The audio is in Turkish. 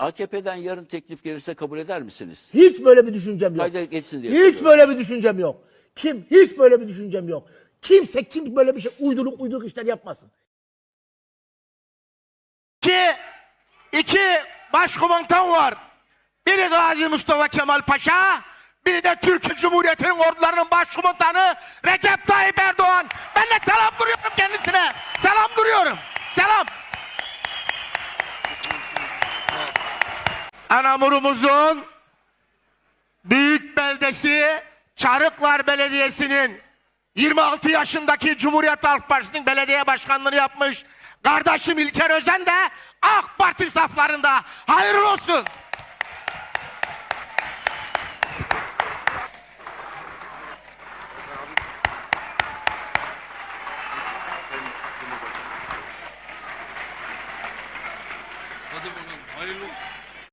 AKP'den yarın teklif gelirse kabul eder misiniz? Hiç böyle bir düşüncem yok. Kayda geçsin diye. Hiç soruyorum. böyle bir düşüncem yok. Kim? Hiç böyle bir düşüncem yok. Kimse kim böyle bir şey uyduruk uyduruk işler yapmasın. İki, iki başkomutan var. Biri Gazi Mustafa Kemal Paşa, biri de Türkiye Cumhuriyeti'nin ordularının başkomutanı Recep Tayyip Erdoğan. Anamurumuzun büyük beldesi Çarıklar Belediyesi'nin 26 yaşındaki Cumhuriyet Halk Partisi'nin belediye başkanlığını yapmış. Kardeşim İlker Özen de AK Parti saflarında. Hayırlı olsun. Hadi bakalım hayırlı olsun.